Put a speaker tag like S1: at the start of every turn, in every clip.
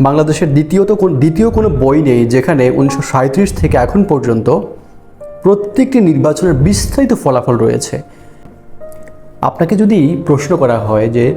S1: বাংলাদেশের দ্বিতীয়ত কোন দ্বিতীয় কোনো বই নেই যেখানে উনিশশো থেকে এখন পর্যন্ত প্রত্যেকটি নির্বাচনের বিস্তারিত ফলাফল রয়েছে। আপনাকে যদি প্রশ্ন করা হয় যে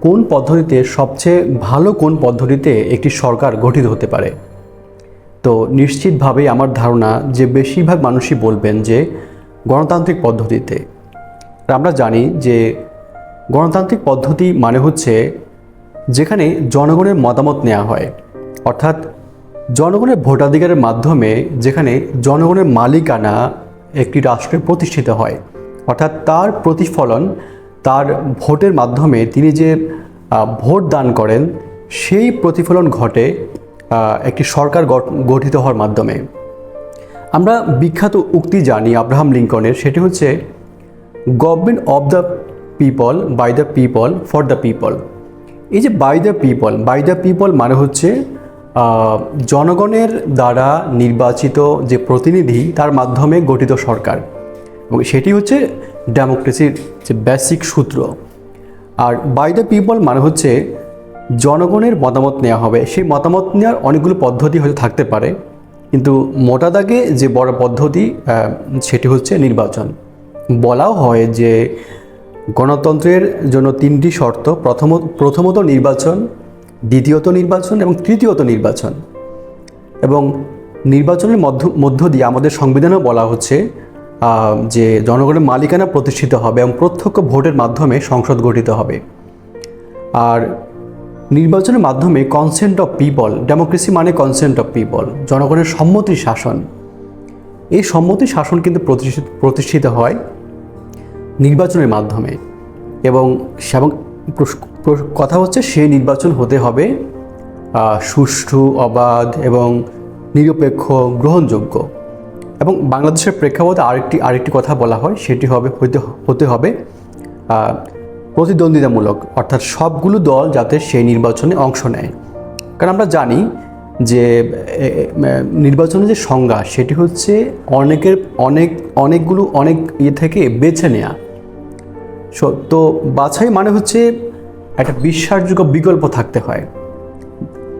S1: কোন পদ্ধতিতে সবচেয়ে ভালো কোন পদ্ধতিতে একটি সরকার গঠিত হতে পারে, তো নিশ্চিতভাবেই আমার ধারণা যে বেশিরভাগ মানুষই বলবেন যে গণতান্ত্রিক পদ্ধতিতে। আমরা জানি যে গণতান্ত্রিক পদ্ধতি মানে হচ্ছে যেখানে জনগণের মতামত নেওয়া হয়। অর্থাৎ জনগণের ভোটাধিকারের মাধ্যমে যেখানে জনগণের মালিকানা একটি রাষ্ট্রে প্রতিষ্ঠিত হয়। অর্থাৎ তার প্রতিফলন, তার ভোটের মাধ্যমে তিনি যে ভোট দান করেন, সেই প্রতিফলন ঘটে একটি সরকার গঠ- গঠিত হওয়ার মাধ্যমে। আমরা বিখ্যাত উক্তি জানি আব্রাহাম লিঙ্কনের, সেটি হচ্ছে, government of the people, by the people, for the people. এই যে by the people by the people মানে হচ্ছে জনগণের দ্বারা নির্বাচিত যে প্রতিনিধি তার মাধ্যমে গঠিত সরকার। এবং সেটি হচ্ছে ডেমোক্রেসির যে বেসিক সূত্র। আর বাই দ্য পিপল মানে হচ্ছে, জনগণের মতামত নেওয়া হবে। সেই মতামত নেওয়ার অনেকগুলো পদ্ধতি হয়তো থাকতে পারে। কিন্তু মোটা দাগে যে বড় পদ্ধতি সেটি হচ্ছে নির্বাচন। বলাও হয় যে গণতন্ত্রের জন্য তিনটি শর্ত। প্রথম, প্রথমত নির্বাচন, দ্বিতীয়ত নির্বাচন এবং তৃতীয়ত নির্বাচন। এবং নির্বাচনের মধ্য মধ্য দিয়ে আমাদের সংবিধানেও বলা হচ্ছে যে জনগণের মালিকানা প্রতিষ্ঠিত হবে এবং প্রত্যক্ষ ভোটের মাধ্যমে সংসদ গঠিত হবে। আর নির্বাচনের মাধ্যমে কনসেন্ট অফ পিপল ডেমোক্রেসি মানে কনসেন্ট অফ পিপল জনগণের সম্মতি শাসন। এই সম্মতি শাসন কিন্তু প্রতিষ্ঠিত প্রতিষ্ঠিত হয় নির্বাচনের মাধ্যমে। এবং কথা হচ্ছে সেই নির্বাচন হতে হবে সুষ্ঠু, অবাধ এবং নিরপেক্ষ, গ্রহণযোগ্য। এবং বাংলাদেশের প্রেক্ষাপটে আরেকটি আরেকটি কথা বলা হয়, সেটি হবে, হইতে, হতে হবে প্রতিদ্বন্দ্বিতামূলক। অর্থাৎ সবগুলো দল যাতে সেই নির্বাচনে অংশ নেয়। কারণ আমরা জানি যে নির্বাচনের যে সংজ্ঞা, সেটি হচ্ছে অনেকের, অনেক, অনেকগুলো, অনেক ইয়ে থেকে বেছে নেওয়া সো- তো বাছাই মানে হচ্ছে একটা বিশ্বাসযোগ্য বিকল্প থাকতে হয়।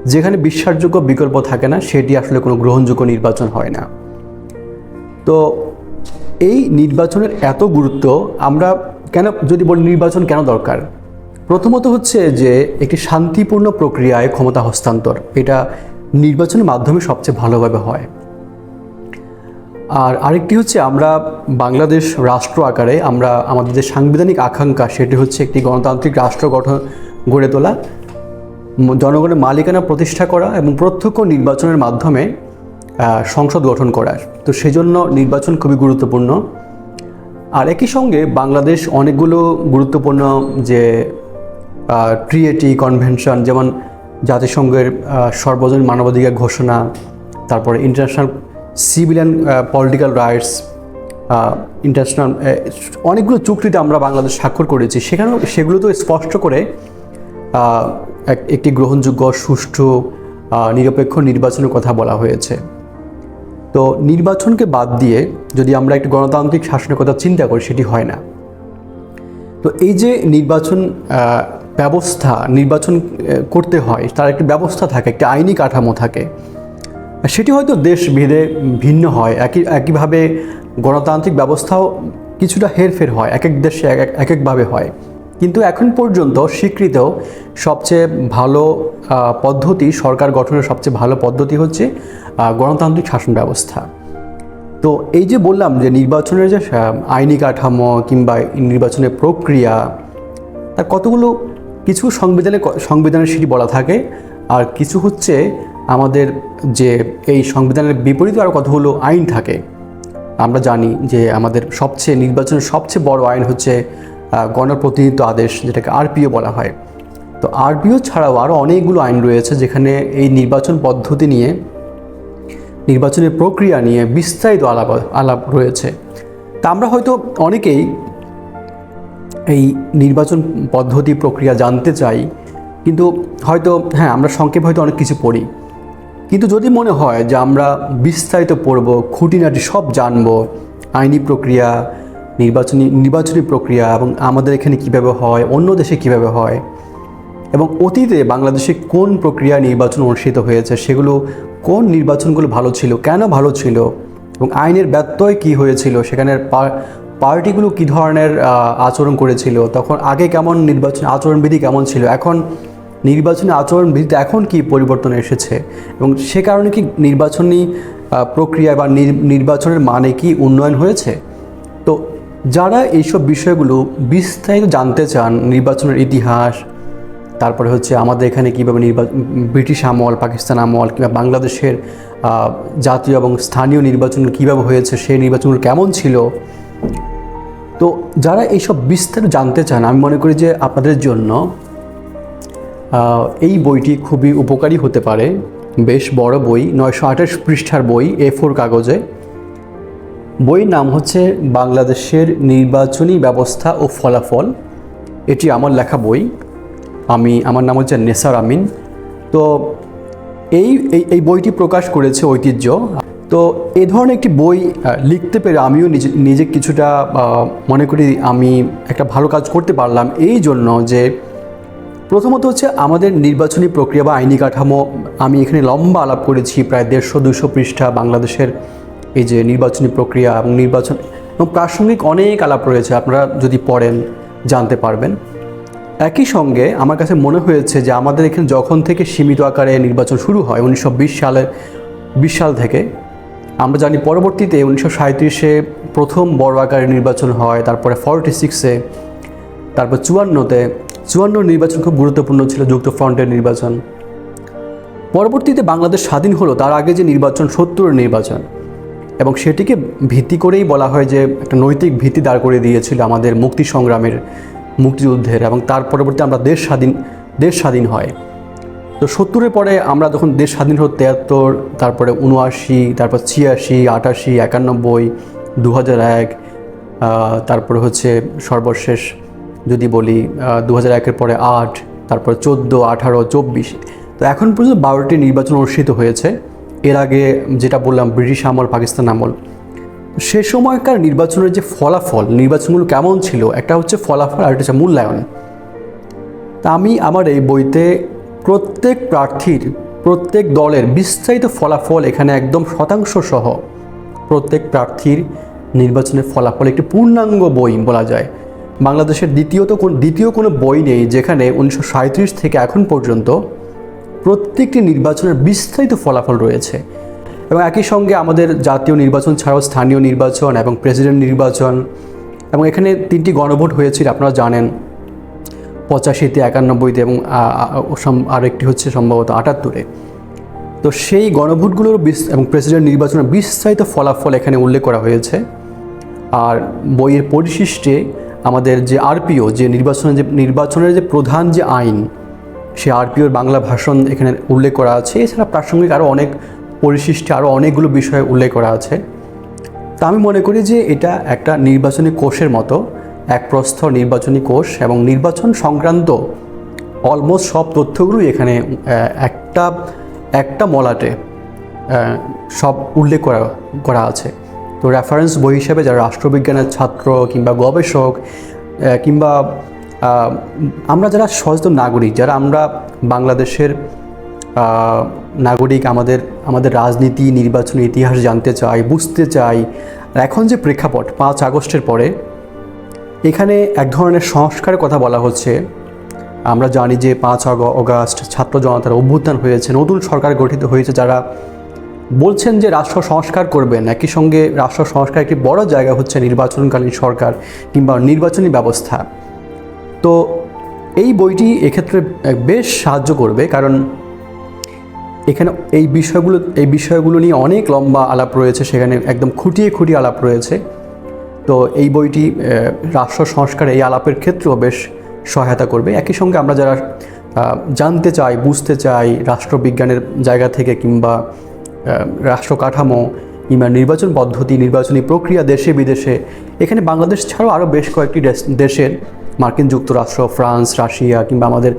S1: যেখানে বিশ্বাসযোগ্য বিকল্প থাকে না, সেটি আসলে কোনো গ্রহণযোগ্য নির্বাচন হয় না। তো এই নির্বাচনের এত গুরুত্ব, আমরা কেন, যদি বলি নির্বাচন কেন দরকার? প্রথমত হচ্ছে যে, একটি শান্তিপূর্ণ প্রক্রিয়ায় ক্ষমতা হস্তান্তর। এটা নির্বাচনের মাধ্যমে সবচেয়ে ভালোভাবে হয়। আর আরেকটি হচ্ছে আমরা বাংলাদেশ রাষ্ট্র আকারে আমরা আমাদের যে সাংবিধানিক আকাঙ্ক্ষা, সেটি হচ্ছে একটি গণতান্ত্রিক রাষ্ট্র গঠন, গড়ে তোলা জনগণের মালিকানা প্রতিষ্ঠা করা এবং প্রত্যক্ষ নির্বাচনের মাধ্যমে সংসদ গঠন করা। তো সেজন্য নির্বাচন খুবই গুরুত্বপূর্ণ। আর একই সঙ্গে বাংলাদেশ অনেকগুলো গুরুত্বপূর্ণ যে ট্রিএটি কনভেনশন যেমন জাতিসংঘের সর্বজনীন মানবাধিকার ঘোষণা, তারপরে international civil and political rights international অনেকগুলো চুক্তিতে আমরা বাংলাদেশ স্বাক্ষর করেছি। সেখানেও সেগুলো তো স্পষ্ট করে এক- একটি গ্রহণযোগ্য, সুষ্ঠু নিরপেক্ষ নির্বাচনের কথা বলা হয়েছে। তো নির্বাচনকে বাদ দিয়ে যদি আমরা একটি গণতান্ত্রিক শাসনের কথা চিন্তা করি, সেটি হয় না। তো এই যে নির্বাচন ব্যবস্থা, নির্বাচন করতে হয়, তার একটি ব্যবস্থা থাকে, একটি আইনি কাঠামো থাকে। সেটি হয়তো দেশ ভেদে ভিন্ন হয়। একই, একইভাবে গণতান্ত্রিক ব্যবস্থাও কিছুটা হেরফের হয় এক এক দেশে এক, এক- এক একভাবে হয়। কিন্তু এখন পর্যন্ত স্বীকৃত সবচেয়ে ভালো পদ্ধতি সরকার গঠনের সবচেয়ে ভালো পদ্ধতি হচ্ছে গণতান্ত্রিক শাসন ব্যবস্থা। তো এই যে বললাম যে নির্বাচনের যে আইনি কাঠামো কিংবা নির্বাচনের প্রক্রিয়া, তার কতগুলো কিছু সংবিধানে সংবিধানে সেটি বলা থাকে। আর কিছু হচ্ছে আমাদের যে এই সংবিধানের বিপরীত আরও কতগুলো আইন থাকে, আমরা জানি যে আমাদের সবচেয়ে নির্বাচনের সবচেয়ে বড় আইন হচ্ছে গণপ্রতিনিধিত্ব আদেশ, যেটাকে আরপিও বলা হয়। তো আরপিও ছাড়াও আরও অনেকগুলো আইন রয়েছে যেখানে এই নির্বাচন পদ্ধতি নিয়ে, নির্বাচনের প্রক্রিয়া নিয়ে বিস্তারিত আলাপ আলাপ রয়েছে। তা আমরা হয়তো অনেকেই এই নির্বাচন পদ্ধতি প্রক্রিয়া জানতে চাই, কিন্তু হয়তো হ্যাঁ আমরা সংক্ষেপে হয়তো অনেক কিছু পড়ি। কিন্তু যদি মনে হয় যে আমরা বিস্তারিত পড়ব, খুঁটিনাটি সব জানব, আইনি প্রক্রিয়া, নির্বাচনী নির্বাচনী প্রক্রিয়া এবং আমাদের এখানে কীভাবে হয়, অন্য দেশে কীভাবে হয়, এবং অতীতে বাংলাদেশে কোন প্রক্রিয়া নির্বাচন অনুষ্ঠিত হয়েছে, সেগুলো কোন নির্বাচনগুলো ভালো ছিল, কেন ভালো ছিল, এবং আইনের ব্যত্যয় কী হয়েছিল সেখানের পার্টিগুলো কী ধরনের আচরণ করেছিল, তখন আগে কেমন নির্বাচন, আচরণবিধি কেমন ছিল, এখন নির্বাচনী আচরণবিধিতে এখন কি পরিবর্তন এসেছে? এবং সে কারণে কি নির্বাচনী প্রক্রিয়া বা নির্বাচনের মানে কি উন্নয়ন হয়েছে? তো যারা এইসব বিষয়গুলো বিস্তারিত জানতে চান, নির্বাচনের ইতিহাস, তারপরে হচ্ছে আমাদের এখানে কীভাবে নির্বাচন ব্রিটিশ আমল, পাকিস্তান আমল কিংবা বাংলাদেশের জাতীয় এবং স্থানীয় নির্বাচন কীভাবে হয়েছে সেই নির্বাচনগুলো কেমন ছিল? তো যারা এইসব বিস্তারিত জানতে চান, আমি মনে করি যে আপনাদের জন্য এই বইটি খুবই উপকারী হতে পারে। বেশ বড় বই, নয়শো আঠাশ পৃষ্ঠার বই এ ফোর কাগজে। বইয়ের নাম হচ্ছে বাংলাদেশের নির্বাচনী ব্যবস্থা ও ফলাফল। এটি আমার লেখা বই। আমি, আমার নাম হচ্ছে নেসার আমিন। তো এই এই এই বইটি প্রকাশ করেছে ঐতিহ্য। তো এ ধরনের একটি বই লিখতে পেরে আমিও নিজে নিজে কিছুটা মনে করি আমি একটা ভালো কাজ করতে পারলাম। এই জন্য যে প্রথমত হচ্ছে আমাদের নির্বাচনী প্রক্রিয়া বা আইনি কাঠামো, আমি এখানে লম্বা আলাপ করেছি, প্রায় দেড়শো দুশো পৃষ্ঠা বাংলাদেশের এই যে নির্বাচনী প্রক্রিয়া এবং নির্বাচন এবং প্রাসঙ্গিক অনেক আলাপ রয়েছে, আপনারা যদি পড়েন জানতে পারবেন। একই সঙ্গে আমার কাছে মনে হয়েছে যে আমাদের এখানে যখন থেকে সীমিত আকারে নির্বাচন শুরু হয়, উনিশশো বিশ সালে বিশ সাল থেকে, আমরা জানি পরবর্তীতে উনিশশো সাঁত্রিশে প্রথম বড় আকারে নির্বাচন হয়, তারপরে ফর্টি সিক্সে তারপর চুয়ান্নতে চুয়ান্ন নির্বাচন খুব গুরুত্বপূর্ণ ছিল, যুক্ত ফ্রন্টের নির্বাচন। পরবর্তীতে বাংলাদেশ স্বাধীন হলো, তার আগে যে নির্বাচন, সত্তরের নির্বাচন। এবং সেটিকে ভিত্তি করেই বলা হয় যে একটা নৈতিক ভিত্তি দাঁড় করে দিয়েছিল আমাদের মুক্তি সংগ্রামের মুক্তিযুদ্ধের এবং তার পরবর্তী আমরা দেশ স্বাধীন দেশ স্বাধীন হয়। তো সত্তরের পরে আমরা যখন দেশ স্বাধীন হলো, তিয়াত্তর, তারপরে উনআশি, তারপর ছিয়াশি, আটাশি, একানব্বই দু হাজার এক তারপরে হচ্ছে সর্বশেষ যদি বলি দু হাজার একের পরে আট, তারপর চোদ্দ, আঠারো, চব্বিশ, তো এখন পর্যন্ত বারোটি নির্বাচন অনুষ্ঠিত হয়েছে। এর আগে যেটা বললাম, ব্রিটিশ আমল, পাকিস্তান আমল। সে সময়কার নির্বাচনের যে ফলাফল, নির্বাচনগুলো কেমন ছিল, একটা হচ্ছে ফলাফল আর একটা হচ্ছে মূল্যায়ন। তা আমি আমার এই বইতে প্রত্যেক প্রার্থীর, প্রত্যেক দলের বিস্তারিত ফলাফল এখানে একদম শতাংশ সহ প্রত্যেক প্রার্থীর নির্বাচনের ফলাফল একটি পূর্ণাঙ্গ বই বলা যায়। বাংলাদেশের দ্বিতীয়ত কোন দ্বিতীয় কোনো বই নেই যেখানে উনিশশো থেকে এখন পর্যন্ত প্রত্যেকটি নির্বাচনের বিস্তারিত ফলাফল রয়েছে। এবং একই সঙ্গে আমাদের জাতীয় নির্বাচন ছাড়াও স্থানীয় নির্বাচন এবং প্রেসিডেন্ট নির্বাচন এবং এখানে তিনটি গণভোট হয়েছিল আপনারা জানেন। পঁচাশিতে, একানব্বইতে এবং, আ- আ- সম- আরেকটি হচ্ছে সম্ভবত আটাত্তরে। তো সেই গণভোটগুলোর এবং প্রেসিডেন্ট নির্বাচনের বিস্তারিত ফলাফল এখানে উল্লেখ করা হয়েছে। আর বইয়ের পরিশিষ্টে আমাদের যে আরপিও, যে নির্বাচনের যে নির্বাচনের যে প্রধান যে আইন, সে আরপিওর বাংলা ভাষণ এখানে উল্লেখ করা আছে। এছাড়া প্রাসঙ্গিক আরও অনেক পরিশিষ্টে আরও অনেকগুলো বিষয়ে উল্লেখ করা আছে। তা আমি মনে করি যে এটা একটা নির্বাচনী কোষের মতো, এক প্রস্থ নির্বাচনী কোষ এবং নির্বাচন সংক্রান্ত অলমোস্ট সব তথ্যগুলোই এখানে একটা একটা মলাটে সব উল্লেখ করা করা আছে। তো রেফারেন্স বই হিসেবে যারা রাষ্ট্রবিজ্ঞানের ছাত্র কিংবা গবেষক কিংবা আমরা যারা সচেতন নাগরিক, যারা আমরা বাংলাদেশের নাগরিক, আমাদের আমাদের রাজনীতি, নির্বাচনী ইতিহাস জানতে চাই, বুঝতে চাই এখন যে প্রেক্ষাপট, পাঁচ আগস্টের পরে, এখানে এক ধরনের সংস্কারের কথা বলা হচ্ছে। আমরা জানি যে পাঁচ অগ- অগাস্ট ছাত্র জনতার অভ্যুত্থান হয়েছে, নতুন সরকার গঠিত হয়েছে, যারা বলছেন যে রাষ্ট্র সংস্কার করবেন। একই সঙ্গে রাষ্ট্র সংস্কার একটি বড় জায়গা হচ্ছে নির্বাচনকালীন সরকার কিংবা নির্বাচনী ব্যবস্থা। তো এই বইটি এক্ষেত্রে বেশ সাহায্য করবে কারণ এখানে এই বিষয়গুলো এই বিষয়গুলো নিয়ে অনেক লম্বা আলাপ রয়েছে, সেখানে একদম খুঁটিয়ে খুঁটিয়ে আলাপ রয়েছে। তো এই বইটি রাষ্ট্র সংস্কার এই আলাপের ক্ষেত্রেও বেশ সহায়তা করবে। একই সঙ্গে আমরা যারা জানতে চাই, বুঝতে চাই রাষ্ট্রবিজ্ঞানের জায়গা থেকে কিংবা রাষ্ট্র কাঠামো কিংবা নির্বাচন পদ্ধতি, নির্বাচনী প্রক্রিয়া দেশে বিদেশে, এখানে বাংলাদেশ ছাড়াও আরও বেশ কয়েকটি দেশ- দেশের মার্কিন যুক্তরাষ্ট্র, ফ্রান্স, রাশিয়া কিংবা আমাদের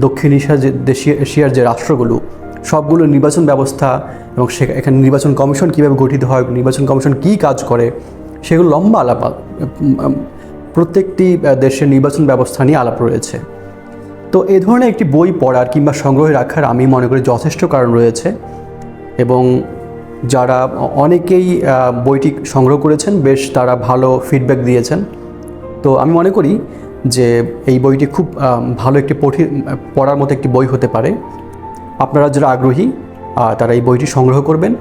S1: দক্ষিণ এশিয়া যে, দেশীয় এশিয়ার যে রাষ্ট্রগুলো, সবগুলো নির্বাচন ব্যবস্থা এবং সে, এখানে নির্বাচন কমিশন কীভাবে গঠিত হয়, নির্বাচন কমিশন কী কাজ করে, সেগুলো লম্বা আলাপ প্রত্যেকটি দেশের নির্বাচন ব্যবস্থা নিয়ে আলাপ রয়েছে। তো এ ধরনের একটি বই পড়ার কিংবা সংগ্রহে রাখার আমি মনে করি যথেষ্ট কারণ রয়েছে। এবং যারা অনেকেই বইটি সংগ্রহ করেছেন, বেশ তারা ভালো ফিডব্যাক দিয়েছেন। তো আমি মনে করি যে এই বইটি খুব ভালো একটি পঠি, পড়ার মতো একটি বই হতে পারে। আপনারা যারা আগ্রহী তারা এই বইটি সংগ্রহ করবেন।